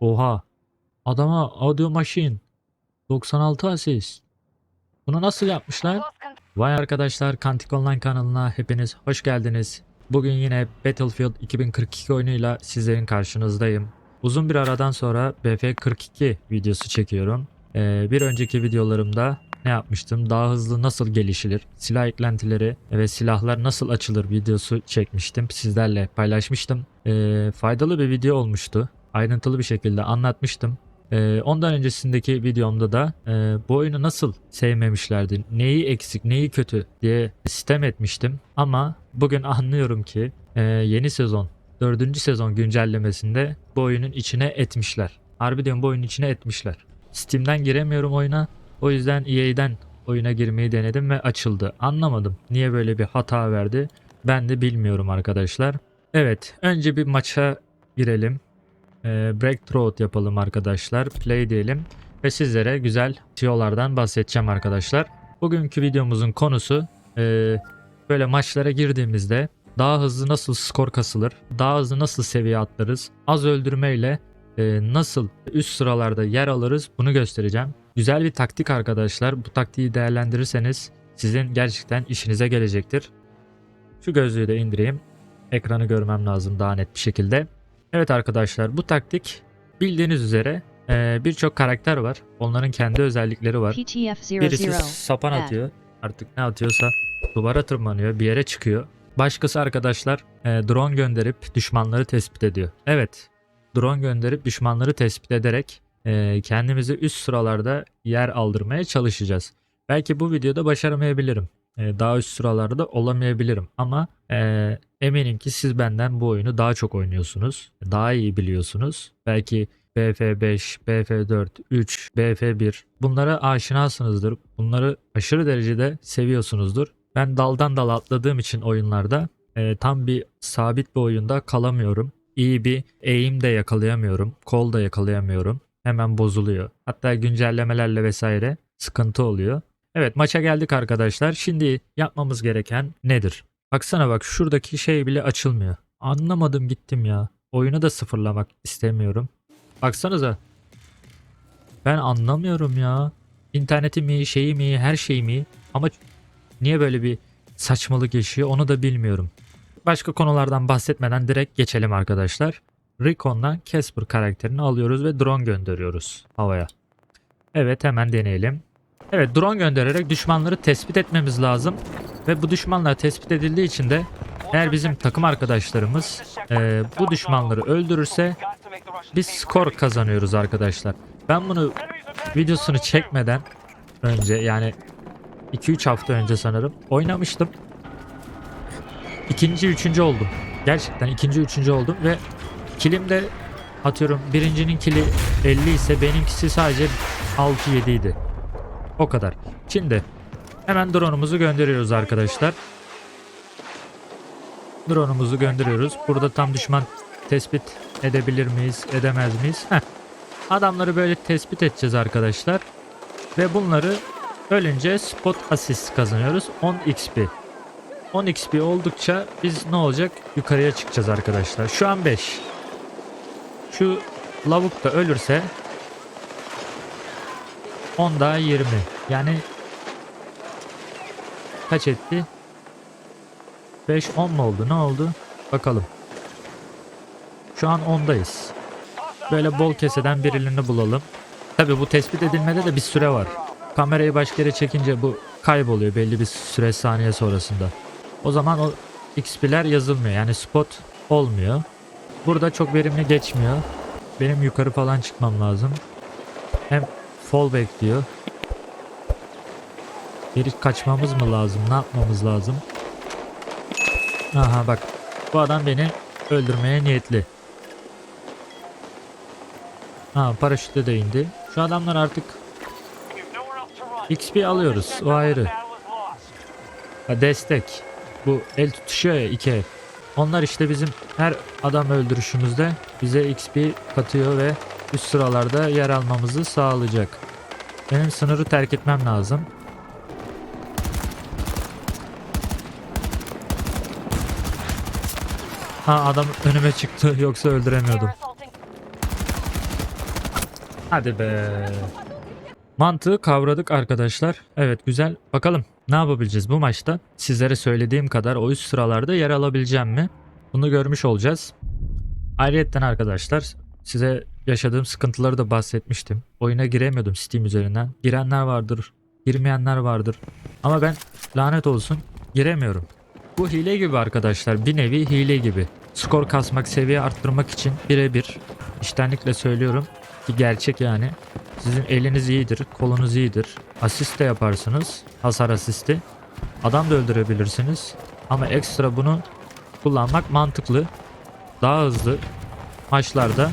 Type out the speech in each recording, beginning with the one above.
Oha. Adama audio machine. 96 asist. Bunu nasıl yapmışlar? Vay arkadaşlar Kantik Online kanalına hepiniz hoş geldiniz. Bugün yine Battlefield 2042 oyunuyla sizlerin karşınızdayım. Uzun bir aradan sonra BF42 videosu çekiyorum. Ee, bir önceki videolarımda ne yapmıştım? Daha hızlı nasıl gelişilir? Silah eklentileri ve silahlar nasıl açılır videosu çekmiştim. Sizlerle paylaşmıştım. Ee, faydalı bir video olmuştu. Ayrıntılı bir şekilde anlatmıştım. Ee, ondan öncesindeki videomda da e, bu oyunu nasıl sevmemişlerdi, neyi eksik, neyi kötü diye sistem etmiştim. Ama bugün anlıyorum ki e, yeni sezon, dördüncü sezon güncellemesinde bu oyunun içine etmişler. Harbi bu oyunun içine etmişler. Steam'den giremiyorum oyuna. O yüzden EA'den oyuna girmeyi denedim ve açıldı. Anlamadım niye böyle bir hata verdi. Ben de bilmiyorum arkadaşlar. Evet, önce bir maça girelim. Ee, breakthrough yapalım arkadaşlar. Play diyelim ve sizlere güzel tiyolardan bahsedeceğim arkadaşlar. Bugünkü videomuzun konusu e, böyle maçlara girdiğimizde daha hızlı nasıl skor kasılır, daha hızlı nasıl seviye atlarız, az öldürmeyle e, nasıl üst sıralarda yer alırız bunu göstereceğim. Güzel bir taktik arkadaşlar. Bu taktiği değerlendirirseniz sizin gerçekten işinize gelecektir. Şu gözlüğü de indireyim. Ekranı görmem lazım daha net bir şekilde. Evet arkadaşlar bu taktik bildiğiniz üzere e, birçok karakter var. Onların kendi özellikleri var. Birisi 00. sapan atıyor. Artık ne atıyorsa duvara tırmanıyor, bir yere çıkıyor. Başkası arkadaşlar e, drone gönderip düşmanları tespit ediyor. Evet, drone gönderip düşmanları tespit ederek e, kendimizi üst sıralarda yer aldırmaya çalışacağız. Belki bu videoda başaramayabilirim. E, daha üst sıralarda olamayabilirim. Ama e, eminim ki siz benden bu oyunu daha çok oynuyorsunuz. Daha iyi biliyorsunuz. Belki BF5, BF4, 3, BF1 bunlara aşinasınızdır. Bunları aşırı derecede seviyorsunuzdur. Ben daldan dala atladığım için oyunlarda e, tam bir sabit bir oyunda kalamıyorum. İyi bir aim de yakalayamıyorum. Kol da yakalayamıyorum. Hemen bozuluyor. Hatta güncellemelerle vesaire sıkıntı oluyor. Evet maça geldik arkadaşlar. Şimdi yapmamız gereken nedir? Baksana bak şuradaki şey bile açılmıyor. Anlamadım gittim ya. Oyunu da sıfırlamak istemiyorum. Baksanıza. Ben anlamıyorum ya. İnterneti mi, şeyi mi, her şey mi? Ama niye böyle bir saçmalık yaşıyor onu da bilmiyorum. Başka konulardan bahsetmeden direkt geçelim arkadaşlar. Recon'dan Casper karakterini alıyoruz ve drone gönderiyoruz havaya. Evet hemen deneyelim. Evet drone göndererek düşmanları tespit etmemiz lazım. Ve bu düşmanlar tespit edildiği için de eğer bizim takım arkadaşlarımız e, bu düşmanları öldürürse biz skor kazanıyoruz arkadaşlar. Ben bunu videosunu çekmeden önce yani 2-3 hafta önce sanırım oynamıştım. İkinci, üçüncü oldum. Gerçekten ikinci, üçüncü oldum ve kilim de atıyorum birincinin kili 50 ise benimkisi sadece 6-7 idi. O kadar. Şimdi hemen drone'umuzu gönderiyoruz arkadaşlar. Drone'umuzu gönderiyoruz. Burada tam düşman tespit edebilir miyiz, edemez miyiz? Heh. Adamları böyle tespit edeceğiz arkadaşlar. Ve bunları ölünce spot assist kazanıyoruz. 10 XP. 10 XP oldukça biz ne olacak? Yukarıya çıkacağız arkadaşlar. Şu an 5. Şu lavuk da ölürse 10 daha 20. Yani kaç etti? 5 10 mu oldu? Ne oldu? Bakalım. Şu an 10'dayız. Böyle bol keseden birilerini bulalım. Tabi bu tespit edilmede de bir süre var. Kamerayı başka yere çekince bu kayboluyor belli bir süre saniye sonrasında. O zaman o XP'ler yazılmıyor. Yani spot olmuyor. Burada çok verimli geçmiyor. Benim yukarı falan çıkmam lazım. Hem fallback diyor. Geri kaçmamız mı lazım? Ne yapmamız lazım? Aha bak. Bu adam beni öldürmeye niyetli. Ha paraşütle de indi. Şu adamlar artık XP alıyoruz. O ayrı. Ha, destek. Bu el tutuşuyor ya iki el. Onlar işte bizim her adam öldürüşümüzde bize XP katıyor ve üst sıralarda yer almamızı sağlayacak. Benim sınırı terk etmem lazım. Ha adam önüme çıktı yoksa öldüremiyordum. Hadi be. Mantığı kavradık arkadaşlar. Evet güzel. Bakalım ne yapabileceğiz bu maçta? Sizlere söylediğim kadar o üst sıralarda yer alabileceğim mi? Bunu görmüş olacağız. Ayrıyetten arkadaşlar size yaşadığım sıkıntıları da bahsetmiştim. Oyuna giremiyordum Steam üzerinden. Girenler vardır, girmeyenler vardır. Ama ben lanet olsun giremiyorum. Bu hile gibi arkadaşlar. Bir nevi hile gibi. Skor kasmak, seviye arttırmak için birebir. İştenlikle söylüyorum ki gerçek yani. Sizin eliniz iyidir, kolunuz iyidir. Asist de yaparsınız. Hasar asisti. Adam da öldürebilirsiniz. Ama ekstra bunu kullanmak mantıklı. Daha hızlı maçlarda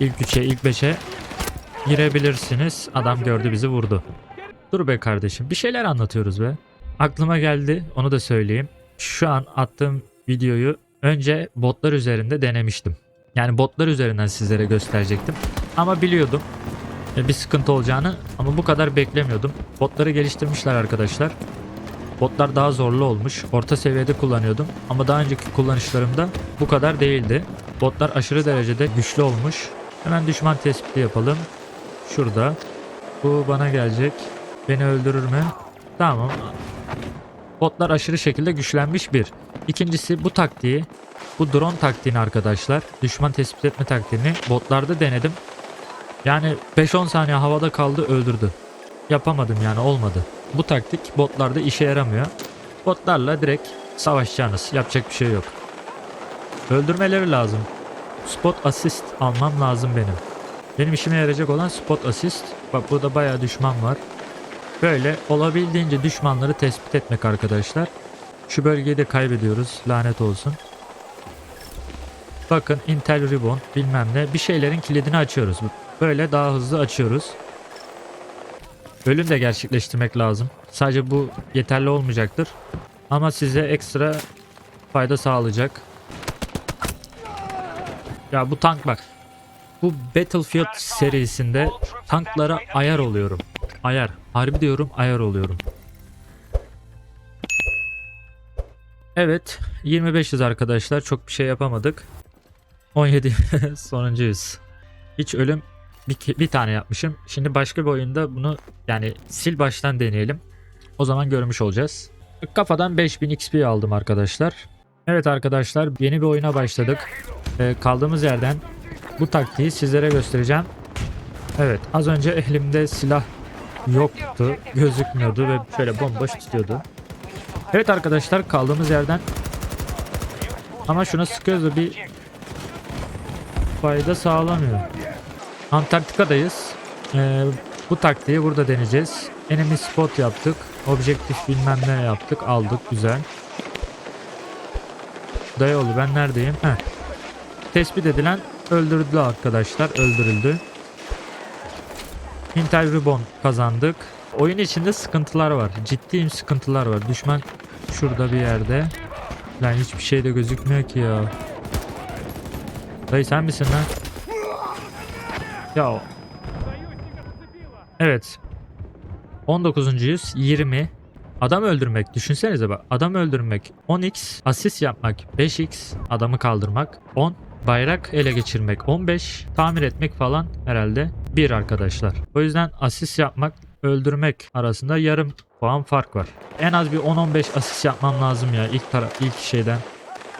ilk 3'e, ilk 5'e girebilirsiniz. Adam gördü bizi vurdu. Dur be kardeşim bir şeyler anlatıyoruz be. Aklıma geldi onu da söyleyeyim. Şu an attığım videoyu önce botlar üzerinde denemiştim. Yani botlar üzerinden sizlere gösterecektim. Ama biliyordum e, bir sıkıntı olacağını ama bu kadar beklemiyordum. Botları geliştirmişler arkadaşlar. Botlar daha zorlu olmuş. Orta seviyede kullanıyordum ama daha önceki kullanışlarımda bu kadar değildi. Botlar aşırı derecede güçlü olmuş. Hemen düşman tespiti yapalım. Şurada. Bu bana gelecek. Beni öldürür mü? Tamam. Botlar aşırı şekilde güçlenmiş bir. İkincisi bu taktiği, bu drone taktiğini arkadaşlar, düşman tespit etme taktiğini botlarda denedim. Yani 5-10 saniye havada kaldı öldürdü. Yapamadım yani olmadı. Bu taktik botlarda işe yaramıyor. Botlarla direkt savaşacaksınız. Yapacak bir şey yok. Öldürmeleri lazım. Spot assist almam lazım benim. Benim işime yarayacak olan spot assist. Bak burada bayağı düşman var. Böyle olabildiğince düşmanları tespit etmek arkadaşlar. Şu bölgeyi de kaybediyoruz. Lanet olsun. Bakın Intel Ribbon bilmem ne bir şeylerin kilidini açıyoruz. Böyle daha hızlı açıyoruz. Bölüm de gerçekleştirmek lazım. Sadece bu yeterli olmayacaktır. Ama size ekstra fayda sağlayacak. Ya bu tank bak. Bu Battlefield serisinde tanklara ayar oluyorum. Ayar. Harbi diyorum ayar oluyorum. Evet 25'iz arkadaşlar çok bir şey yapamadık. 17 sonuncuyuz. Hiç ölüm bir, bir tane yapmışım. Şimdi başka bir oyunda bunu yani sil baştan deneyelim. O zaman görmüş olacağız. Kafadan 5000 XP aldım arkadaşlar. Evet arkadaşlar yeni bir oyuna başladık. Ee, kaldığımız yerden bu taktiği sizlere göstereceğim. Evet az önce elimde silah yoktu, gözükmüyordu ve şöyle bomboş tutuyordu. Evet arkadaşlar kaldığımız yerden ama şuna sıkıyoruz da bir fayda sağlamıyor. Antarktika'dayız. Ee, bu taktiği burada deneyeceğiz. Enemy spot yaptık. Objektif bilmem ne yaptık. Aldık. Güzel. Dayıoğlu ben neredeyim? Heh. Tespit edilen öldürüldü arkadaşlar. Öldürüldü. Intel Ribbon kazandık. Oyun içinde sıkıntılar var. Ciddi sıkıntılar var. Düşman şurada bir yerde. Lan hiçbir şey de gözükmüyor ki ya. Dayı sen misin lan? Ya. Evet. 19. yüz 20. Adam öldürmek düşünsenize bak. Adam öldürmek 10x, asist yapmak 5x, adamı kaldırmak 10, bayrak ele geçirmek 15, tamir etmek falan herhalde 1 arkadaşlar. O yüzden asist yapmak, öldürmek arasında yarım puan fark var. En az bir 10-15 asist yapmam lazım ya ilk tara ilk şeyden.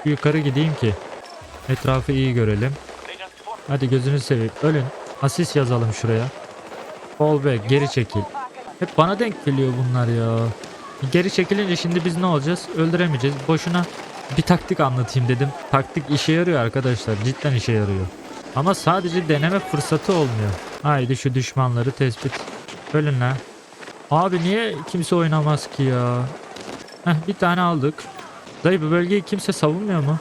Yukarı gideyim ki etrafı iyi görelim. Hadi gözünü seveyim. Ölün. Asist yazalım şuraya. Fall back. Geri çekil. Hep bana denk geliyor bunlar ya. Geri çekilince şimdi biz ne olacağız? Öldüremeyeceğiz. Boşuna bir taktik anlatayım dedim. Taktik işe yarıyor arkadaşlar. Cidden işe yarıyor. Ama sadece deneme fırsatı olmuyor. Haydi şu düşmanları tespit. Ölün lan. Abi niye kimse oynamaz ki ya? Heh, bir tane aldık. Dayı bu bölgeyi kimse savunmuyor mu?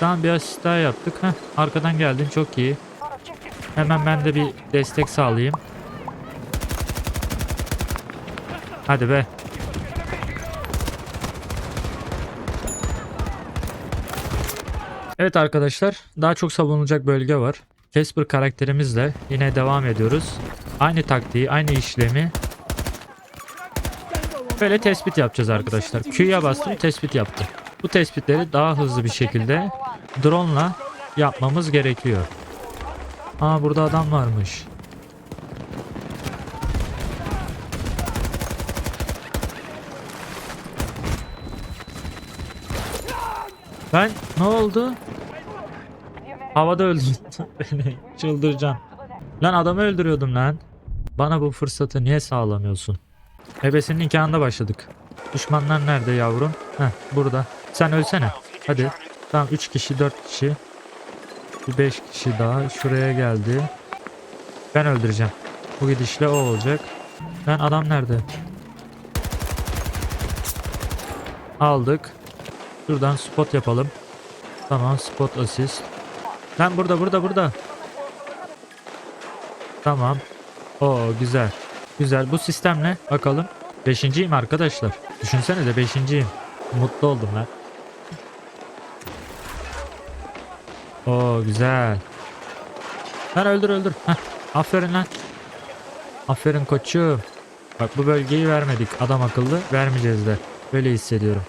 Tamam bir asist daha yaptık. Heh, arkadan geldin çok iyi. Hemen ben de bir destek sağlayayım. Hadi be. Evet arkadaşlar daha çok savunulacak bölge var. Casper karakterimizle yine devam ediyoruz. Aynı taktiği aynı işlemi böyle tespit yapacağız arkadaşlar. Q'ya bastım tespit yaptı. Bu tespitleri daha hızlı bir şekilde drone'la yapmamız gerekiyor. Aa burada adam varmış. Ben ne oldu? Havada öldürdün beni. Çıldıracağım. Lan adamı öldürüyordum lan. Bana bu fırsatı niye sağlamıyorsun? Ebesinin nikahında başladık. Düşmanlar nerede yavrum? Heh burada. Sen ölsene. Hadi. Tamam 3 kişi 4 kişi. Bir 5 kişi daha şuraya geldi. Ben öldüreceğim. Bu gidişle o olacak. Ben adam nerede? Aldık. Şuradan spot yapalım. Tamam spot assist. Lan burada burada burada. Tamam. Oo güzel. Güzel. Bu sistem ne? Bakalım. Beşinciyim arkadaşlar. Düşünsene de beşinciyim. Mutlu oldum lan. Oo güzel. Lan öldür öldür. Heh, aferin lan. Aferin koçum. Bak bu bölgeyi vermedik adam akıllı. Vermeyeceğiz de. Böyle hissediyorum.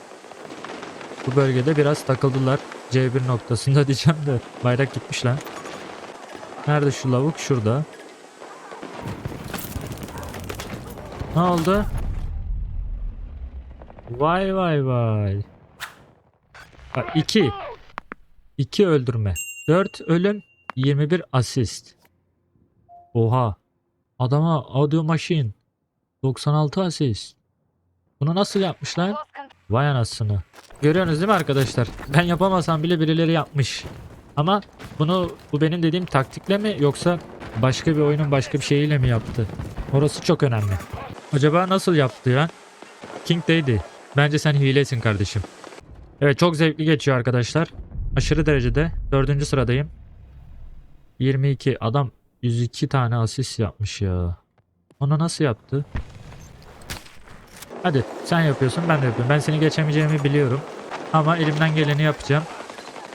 Bu bölgede biraz takıldılar. C1 noktasında diyeceğim de. Bayrak gitmiş lan. Nerede şu lavuk? Şurada. Ne oldu? Vay vay vay. Bak 2. 2 öldürme. 4 ölüm. 21 asist. Oha. Adama audio machine. 96 asist. Bunu nasıl yapmışlar? Vay anasını. Görüyorsunuz değil mi arkadaşlar? Ben yapamasam bile birileri yapmış. Ama bunu bu benim dediğim taktikle mi yoksa başka bir oyunun başka bir şeyiyle mi yaptı? Orası çok önemli. Acaba nasıl yaptı ya? King Daddy. Bence sen hilesin kardeşim. Evet çok zevkli geçiyor arkadaşlar. Aşırı derecede. Dördüncü sıradayım. 22. Adam 102 tane asist yapmış ya. Onu nasıl yaptı? Hadi sen yapıyorsun ben de yapıyorum. Ben seni geçemeyeceğimi biliyorum. Ama elimden geleni yapacağım.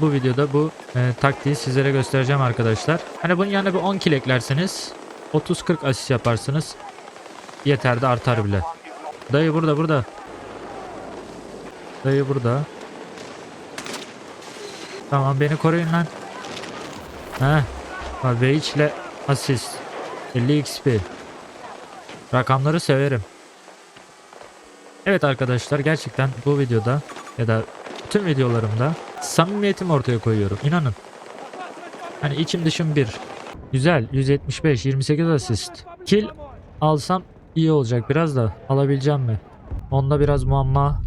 Bu videoda bu e, taktiği sizlere göstereceğim arkadaşlar. Hani bunun yanına bir 10 kill eklerseniz 30-40 asist yaparsınız. Yeter de artar bile. Dayı burada burada. Dayı burada. Tamam beni koruyun lan. Heh. Vage ile asist. 50 XP. Rakamları severim. Evet arkadaşlar gerçekten bu videoda ya da tüm videolarımda samimiyetimi ortaya koyuyorum. İnanın. Hani içim dışım bir. Güzel. 175, 28 asist. Kill alsam iyi olacak biraz da alabileceğim mi? Onda biraz muamma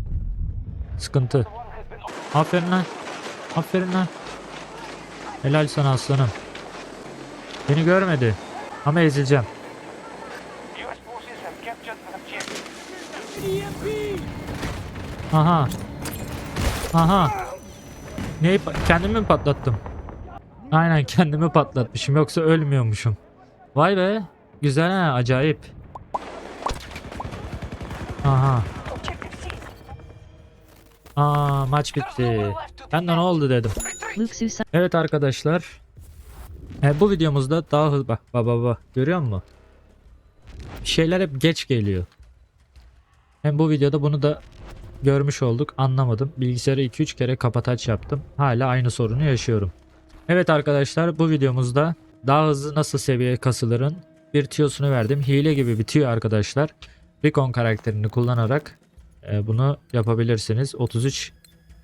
sıkıntı. Aferin lan. Aferin lan. Helal sana aslanım. Beni görmedi. Ama ezileceğim. Aha. Aha. Neyi kendimi mi patlattım? Aynen kendimi patlatmışım yoksa ölmüyormuşum. Vay be. Güzel ha acayip. Aha. Aa maç bitti. Ben de ne oldu dedim. Evet arkadaşlar. E, bu videomuzda daha hızlı bak baba baba görüyor musun? Şeyler hep geç geliyor. Hem bu videoda bunu da görmüş olduk. Anlamadım. Bilgisayarı 2-3 kere kapataç yaptım. Hala aynı sorunu yaşıyorum. Evet arkadaşlar bu videomuzda daha hızlı nasıl seviye kasılırın bir tüyosunu verdim. Hile gibi bir tüyo arkadaşlar. Recon karakterini kullanarak e, bunu yapabilirsiniz. 33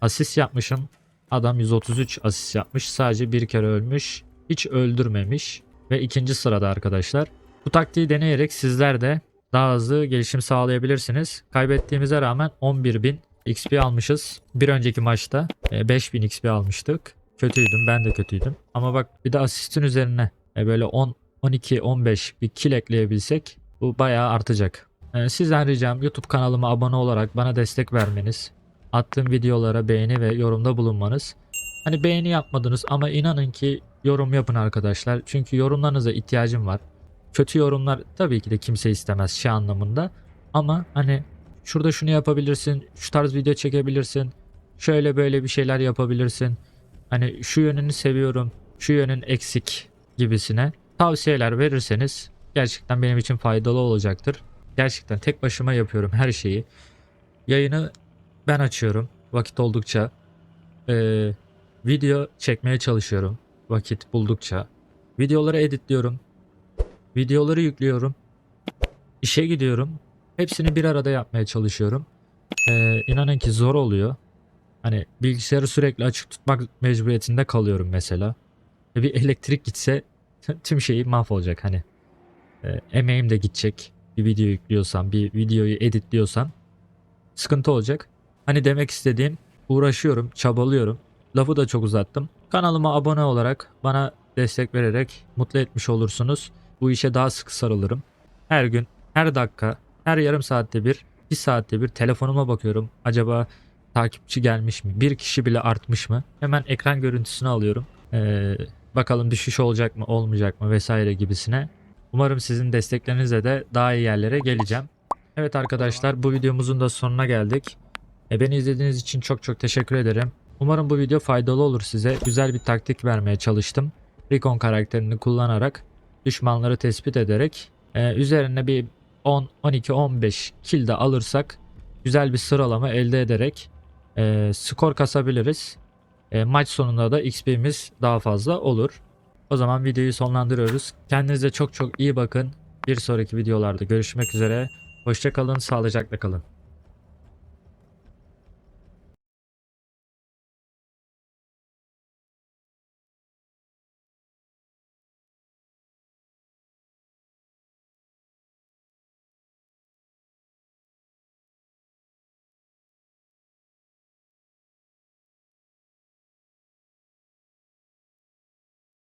asist yapmışım. Adam 133 asist yapmış. Sadece bir kere ölmüş. Hiç öldürmemiş. Ve ikinci sırada arkadaşlar. Bu taktiği deneyerek sizler de daha hızlı gelişim sağlayabilirsiniz. Kaybettiğimize rağmen 11.000 XP almışız. Bir önceki maçta e, 5000 XP almıştık. Kötüydüm ben de kötüydüm. Ama bak bir de asistin üzerine e, böyle 10, 12, 15 bir kill ekleyebilsek bu bayağı artacak. E, Sizden ricam YouTube kanalıma abone olarak bana destek vermeniz. Attığım videolara beğeni ve yorumda bulunmanız. Hani beğeni yapmadınız ama inanın ki yorum yapın arkadaşlar. Çünkü yorumlarınıza ihtiyacım var. Kötü yorumlar tabii ki de kimse istemez şey anlamında. Ama hani şurada şunu yapabilirsin, şu tarz video çekebilirsin, şöyle böyle bir şeyler yapabilirsin. Hani şu yönünü seviyorum, şu yönün eksik gibisine tavsiyeler verirseniz gerçekten benim için faydalı olacaktır. Gerçekten tek başıma yapıyorum her şeyi. Yayını ben açıyorum vakit oldukça. Ee, video çekmeye çalışıyorum vakit buldukça. Videoları editliyorum. Videoları yüklüyorum. İşe gidiyorum. Hepsini bir arada yapmaya çalışıyorum. Ee, inanın ki zor oluyor. Hani bilgisayarı sürekli açık tutmak mecburiyetinde kalıyorum mesela. Bir elektrik gitse tüm şeyi mahvolacak hani. E, emeğim de gidecek. Bir video yüklüyorsam, bir videoyu editliyorsam sıkıntı olacak. Hani demek istediğim uğraşıyorum, çabalıyorum. Lafı da çok uzattım. Kanalıma abone olarak bana destek vererek mutlu etmiş olursunuz. Bu işe daha sık sarılırım. Her gün, her dakika, her yarım saatte bir, bir saatte bir telefonuma bakıyorum. Acaba takipçi gelmiş mi? Bir kişi bile artmış mı? Hemen ekran görüntüsünü alıyorum. Ee, bakalım düşüş olacak mı, olmayacak mı vesaire gibisine. Umarım sizin desteklerinizle de daha iyi yerlere geleceğim. Evet arkadaşlar bu videomuzun da sonuna geldik. E, beni izlediğiniz için çok çok teşekkür ederim. Umarım bu video faydalı olur size. Güzel bir taktik vermeye çalıştım. Recon karakterini kullanarak düşmanları tespit ederek e, üzerine bir 10, 12, 15 kill de alırsak güzel bir sıralama elde ederek e, skor kasabiliriz. E, maç sonunda da XP'miz daha fazla olur. O zaman videoyu sonlandırıyoruz. Kendinize çok çok iyi bakın. Bir sonraki videolarda görüşmek üzere. Hoşçakalın, sağlıcakla kalın.